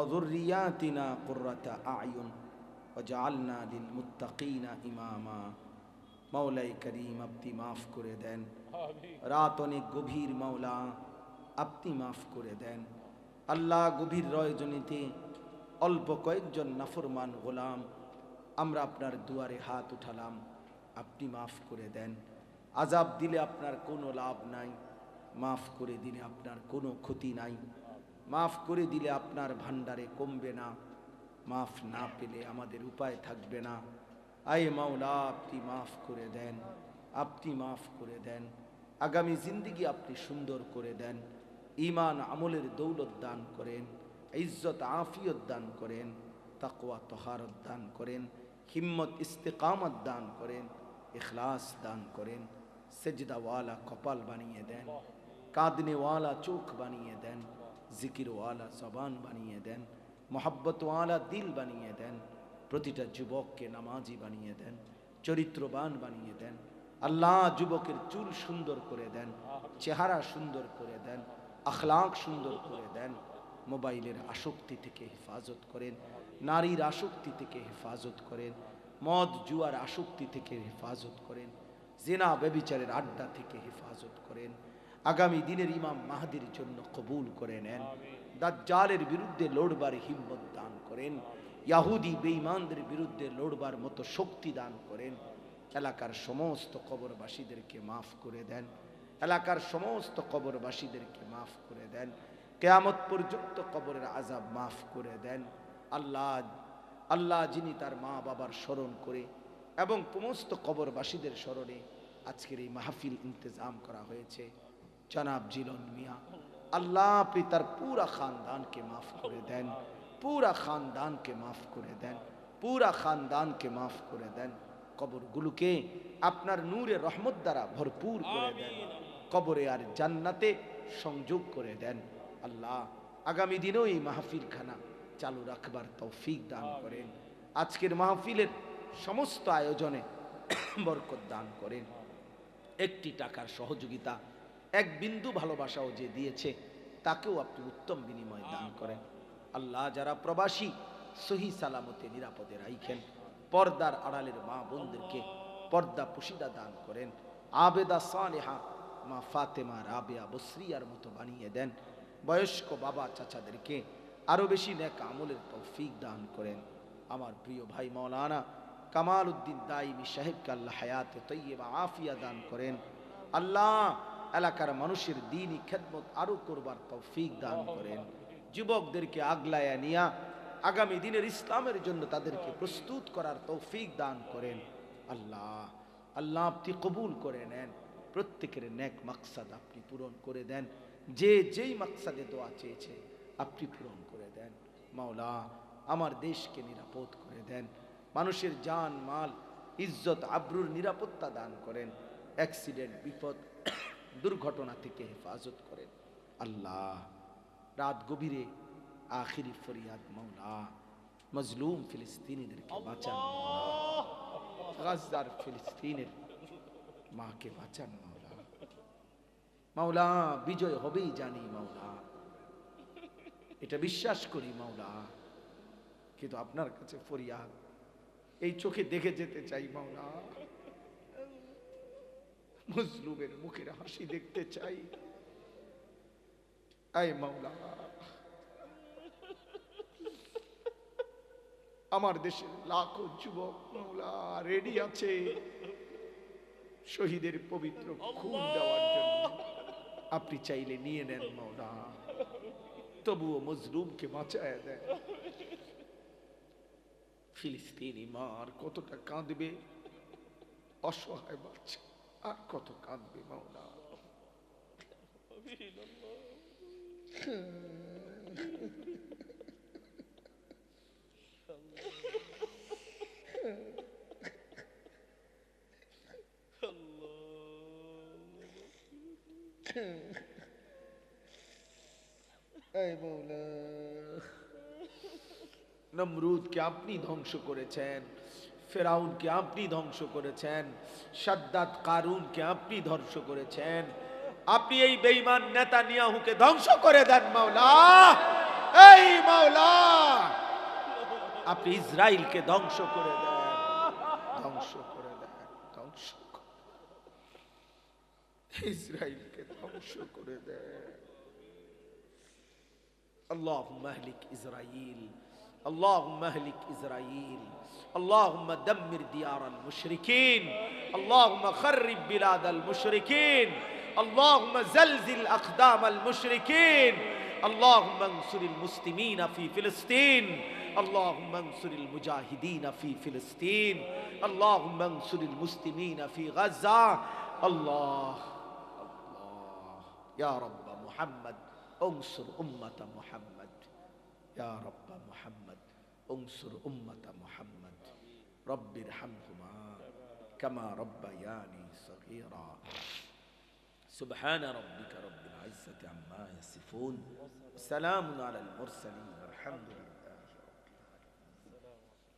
অজরিয়াতিনা কুর্রাতা আয়ুন অজালনা লিল মুত্তাকিনা ইমামা। মাওলাই করিম আপনি মাফ করে দেন। রাত অনেক গভীর মাওলা আপনি মাফ করে দেন। আল্লাহ গভীর রয়জনীতে অল্প কয়েকজন নাফরমান গোলাম আমরা আপনার দুয়ারে হাত উঠালাম আপনি মাফ করে দেন। আজাব দিলে আপনার কোনো লাভ নাই মাফ করে দিলে আপনার কোনো ক্ষতি নাই। মাফ করে দিলে আপনার ভান্ডারে কমবে না। মাফ না পেলে আমাদের উপায় থাকবে না। আয়ে মাওলা, আপনি মাফ করে দেন। আপনি মাফ করে দেন। আগামী জিন্দিগি আপনি সুন্দর করে দেন। ইমান আমলের দৌলত দান করেন। ইজ্জত, আফিয়ত দান করেন। তাকওয়া, তহারত দান করেন। হিম্মত, ইস্তেকামত দান করেন। ইখলাস দান করেন। সেজদাওয়ালা কপাল বানিয়ে দেন। কাঁদনেওয়ালা চোখ বানিয়ে দেন। জিকিরওয়ালা জবান বানিয়ে দেন, মোহাব্বতওয়ালা দিল বানিয়ে দেন, প্রতিটা যুবককে নামাজি বানিয়ে দেন, চরিত্রবান বানিয়ে দেন, আল্লাহ যুবকের চুল সুন্দর করে দেন, চেহারা সুন্দর করে দেন, আখলাক সুন্দর করে দেন, মোবাইলের আসক্তি থেকে হেফাজত করেন, নারীর আসক্তি থেকে হেফাজত করেন, মদ, জুয়ার আসক্তি থেকে হেফাজত করেন, জেনা, ব্যবিচারের আড্ডা থেকে হেফাজত করেন আগামী দিনের ইমাম মাহাদির জন্য কবুল করে নেন। দাজ্জালের বিরুদ্ধে লড়বার হিম্মত দান করেন। ইয়াহুদি বেঈমানদের বিরুদ্ধে লড়বার মতো শক্তি দান করেন। এলাকার সমস্ত কবরবাসীদেরকে মাফ করে দেন। এলাকার সমস্ত কবরবাসীদেরকে মাফ করে দেন। কেয়ামত পর্যন্ত কবরের আজাব মাফ করে দেন। আল্লাহ আল্লাহ যিনি তার মা বাবার স্মরণ করে এবং সমস্ত কবরবাসীদের স্মরণে আজকের এই মাহফিল ইন্তজাম করা হয়েছে। জনাব জিলন মিয়া আল্লাহ আপনি তার পুরা খানদানকে মাফ করে দেন পুরা খানদানকে মাফ করে দেন পুরা খানদানকে মাফ করে দেন। কবরগুলোকে আপনার নূরে রহমত দ্বারা ভরপুর করে দেন কবরে আর জান্নাতে সংযোগ করে দেন। আল্লাহ আগামী দিনেও এই মাহফিল খানা চালু রাখবার তৌফিক দান করেন। আজকের মাহফিলের সমস্ত আয়োজনে বরকত দান করেন। একটি টাকার সহযোগিতা এক বিন্দু ভালোবাসাও যে দিয়েছে তাকেও আপনি উত্তম বিনিময় দান করেন। আল্লাহ যারা প্রবাসী সহি সালামতে নিরাপদে রাইখেন। পর্দার আড়ালের মা বোনদেরকে পর্দা পুশিদা দান করেন। আবেদা সালেহা মা ফাতেমা রাবেয়া বসরিয়ার মতো বানিয়ে দেন। বয়স্ক বাবা চাচাদেরকে আরও বেশি নেক আমলের তৌফিক দান করেন। আমার প্রিয় ভাই মৌলানা কামাল উদ্দিন দাইমি সাহেবকে আল্লাহ হায়াতে তৈবা আফিয়া দান করেন। আল্লাহ এলাকার মানুষের দিনই খেদমত আরও করবার তৌফিক দান করেন। যুবকদেরকে আগলায়া নিয়া আগামী দিনের ইসলামের জন্য তাদেরকে প্রস্তুত করার তৌফিক দান করেন। আল্লাহ আল্লাহ আপনি কবুল করে নেন। প্রত্যেকের নেক মাকসাদ আপনি পূরণ করে দেন। যে যেই মাকসাদে দোয়া চেয়েছে আপনি পূরণ করে দেন। মাওলা আমার দেশকে নিরাপদ করে দেন। মানুষের জান মাল ইজ্জত আব্রুর নিরাপত্তা দান করেন। অ্যাক্সিডেন্ট বিপদ দুর্ঘটনা থেকে হেফাজত করেন। আল্লাহ রাত গভীরে আখিরি ফরিয়াদ মৌলা মজলুম ফিলিস্তিনিদেরকে বাঁচান। গাজ্জার ফিলিস্তিনের মাকে বাঁচান মাওলা। মাওলা বিজয় হবেই জানি মাওলা। এটা বিশ্বাস করি মাওলা। কিন্তু আপনার কাছে ফরিয়াদ এই চোখে দেখে যেতে চাই মাওলা। মজলুমের মুখের হাসি দেখতে চাই। আয় মাওলা। আমার দেশের লাখো যুবক মাওলা রেডি আছে শহীদের পবিত্র খুন দেওয়ার জন্য। আপনি চাইলে নিয়ে নেন মাওলা। তবুও মজলুমকে বাঁচায় দেয় ফিলিস্তিনি মার কতটা কাঁদবে? অসহায় বাচ্চা। আর কত কাঁদবে মাওলা নমরুদকে আপনি ধ্বংস করেছেন ফেরাউনকে আপনি ধ্বংস করেছেন, সাদ্দাত কারুনকে আপনি ধ্বংস করেছেন। আপনি এই বেঈমান নেতা নিয়াহুকে ধ্বংস করে দেন, মাওলা। এই মাওলা! আপনি ইসরায়েলকে ধ্বংস করে দেন। ধ্বংস করে দেন, ধ্বংস ইসরায়েলকে ধ্বংস করে দেন। আল্লাহ মাহলিক ইসরায়েল اللهم اهلك إسرائيل. اللهم دمر ديار المشركين. اللهم خرب بلاد المشركين. اللهم زلزل أقدام المشركين. اللهم انصر المسلمين في فلسطين. اللهم انصر المجاهدين في فلسطين. اللهم انصر المسلمين في غزة. الله الله. يا رب محمد انصر أمة محمد. يا رب محمد انصر أمة محمد رب ارحمهما كما ربياني صغيرا. سبحان ربك رب العزة عما يصفون سلام على المرسلين الحمد لله.